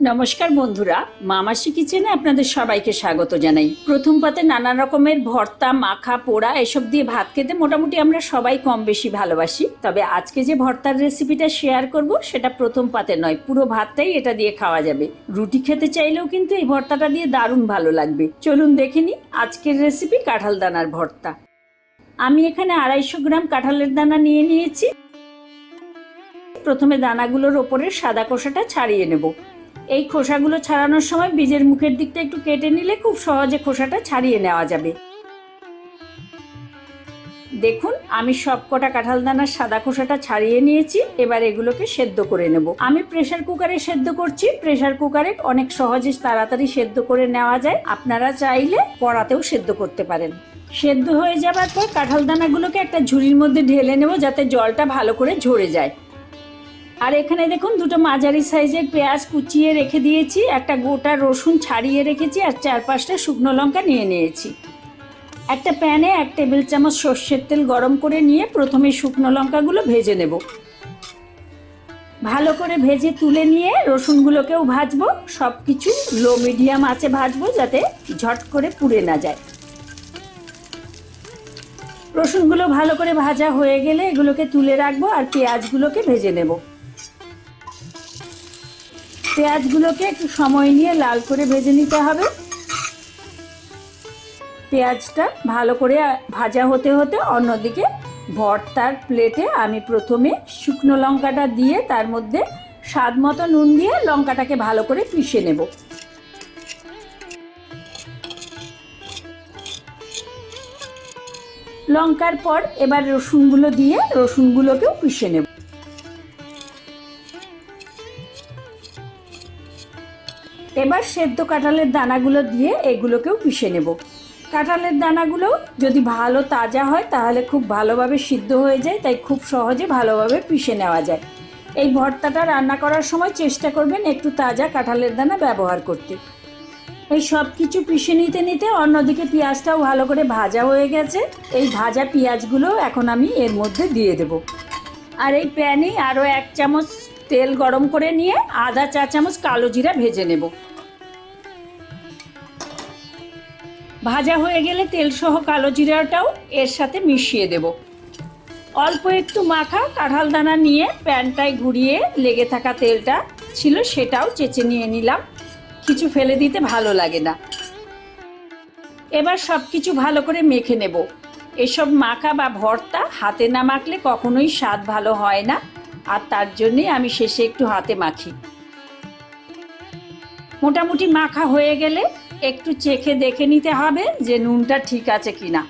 নমস্কার বন্ধুরা মামাসি কিচেনে আপনাদের সবাইকে স্বাগত জানাই। প্রথম পাতে নানা রকমের ভর্তা, মাখা, পোড়া এসব দিয়ে ভাত খেতে মোটামুটি আমরা সবাই কম বেশি ভালোবাসি। তবে আজকে যে ভর্তার রেসিপিটা শেয়ার করব, সেটা প্রথম পাতে নয়, পুরো ভাতটাই এটা দিয়ে খাওয়া যাবে। রুটি খেতে চাইলেও কিন্তু এই ভর্তাটা দিয়ে দারুণ ভালো লাগবে। চলুন দেখে নিই আজকের রেসিপি কাঁঠাল দানার ভর্তা। আমি এখানে আড়াইশো গ্রাম কাঁঠালের দানা নিয়ে নিয়েছি। প্রথমে দানাগুলোর ওপরে সাদা খোসাটা ছাড়িয়ে নেব। এই খোসাগুলো ছাড়ানোর সময় বীজের মুখের দিকটা একটু কেটে নিলে খুব সহজে খোসাটা ছাড়িয়ে নেওয়া যাবে। দেখুন, আমি সবকটা কাঁঠাল দানার সাদা খোসাটা ছাড়িয়ে নিয়েছি, এবার এগুলোকে সেদ্ধ করে নেব। আমি প্রেসার কুকারে সেদ্ধ করছি, প্রেসার কুকারে অনেক সহজে তাড়াতাড়ি সেদ্ধ করে নেওয়া যায়। আপনারা চাইলে কড়াতেও সেদ্ধ করতে পারেন। সেদ্ধ হয়ে যাবার পর কাঁঠাল দানাগুলোকে একটা ঝুড়ির মধ্যে ঢেলে নেব যাতে জলটা ভালো করে ঝরে যায়। আর এখানে দেখুন দুটো মাঝারি সাইজের পেঁয়াজ কুচিয়ে রেখে দিয়েছি, একটা গোটা রসুন ছাড়িয়ে রেখেছি আর চার পাঁচটা শুকনো লঙ্কা নিয়ে নিয়েছি। একটা প্যানে এক টেবিল চামচ সর্ষের তেল গরম করে নিয়ে প্রথমে শুকনো লঙ্কাগুলো ভেজে নেব। ভালো করে ভেজে তুলে নিয়ে রসুনগুলোকেও ভাজবো সব কিছু লো মিডিয়াম আঁচে ভাজবো যাতে ঝট করে পুড়ে না যায়। রসুনগুলো ভালো করে ভাজা হয়ে গেলে এগুলোকে তুলে রাখব আর পেঁয়াজগুলোকে ভেজে নেব। পেঁয়াজগুলোকে একটু সময় নিয়ে লাল করে ভেজে নিতে হবে। পেঁয়াজটা ভালো করে ভাজা হতে হতে অন্যদিকে ভর্তার প্লেটে আমি প্রথমে শুকনো লঙ্কাটা দিয়ে তার মধ্যে স্বাদ মতো নুন দিয়ে লঙ্কাটাকে ভালো করে পিষে নেব। লঙ্কার পর এবার রসুনগুলো দিয়ে রসুনগুলোকেও পিষে নেব। এবার সেদ্ধ কাঁঠালের দানাগুলো দিয়ে এগুলোকেও পিষে নেব। কাঁঠালের দানাগুলো যদি ভালো তাজা হয়, তাহলে খুব ভালোভাবে সিদ্ধ হয়ে যায়, তাই খুব সহজে ভালোভাবে পিষে নেওয়া যায়। এই ভর্তাটা রান্না করার সময় চেষ্টা করবেন একটু তাজা কাঁঠালের দানা ব্যবহার করতে। এই সব কিছু পিষে নিতে নিতে অন্যদিকে পেঁয়াজটাও ভালো করে ভাজা হয়ে গেছে। এই ভাজা পেঁয়াজগুলো এখন আমি এর মধ্যে দিয়ে দেব। আর এই প্যানে আরও এক চামচ তেল গরম করে নিয়ে আধা চা চামচ কালো জিরা ভেজে নেব। ভাজা হয়ে গেলে তেল সহ কালো জিরাটাও এর সাথে মিশিয়ে দেব। অল্প একটু মাখা কাঁঠাল দানা নিয়ে প্যানটায় ঘুরিয়ে লেগে থাকা তেলটা ছিল সেটাও চেঁচে নিয়ে নিলাম। কিছু ফেলে দিতে ভালো লাগে না। এবার সব কিছু ভালো করে মেখে নেব। এসব মাখা বা ভর্তা হাতে না মাখলে কখনোই স্বাদ ভালো হয় না, আর তার জন্যে আমি শেষে একটু হাতে মাখি। মোটামুটি মাখা হয়ে গেলে একটু চেখে দেখে নিতে হবে যে নুনটা ঠিক আছে কি না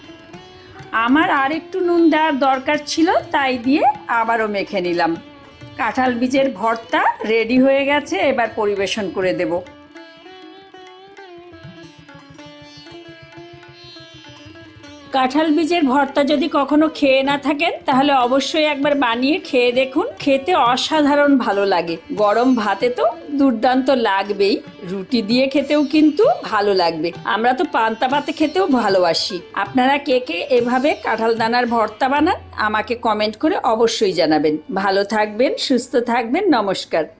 আমার আর একটু নুন দেওয়ার দরকার ছিল, তাই দিয়ে আবারও মেখে নিলাম। কাঁঠাল বীজের ভর্তা রেডি হয়ে গেছে, এবার পরিবেশন করে দেবো। কাঁঠাল বীজের ভর্তা যদি কখনো খেয়ে না থাকেন, তাহলে অবশ্যই একবার বানিয়ে খেয়ে দেখুন। খেতে অসাধারণ ভালো লাগে। গরম ভাতে তো দুর্দান্ত লাগবেই। রুটি দিয়ে খেতেও কিন্তু ভালো লাগবে। আমরা তো পান্তা ভাতে খেতেও ভালোবাসি। আপনারা কে কে এভাবে কাঁঠাল দানার ভর্তা বানান, আমাকে কমেন্ট করে অবশ্যই জানাবেন। ভালো থাকবেন, সুস্থ থাকবেন, নমস্কার।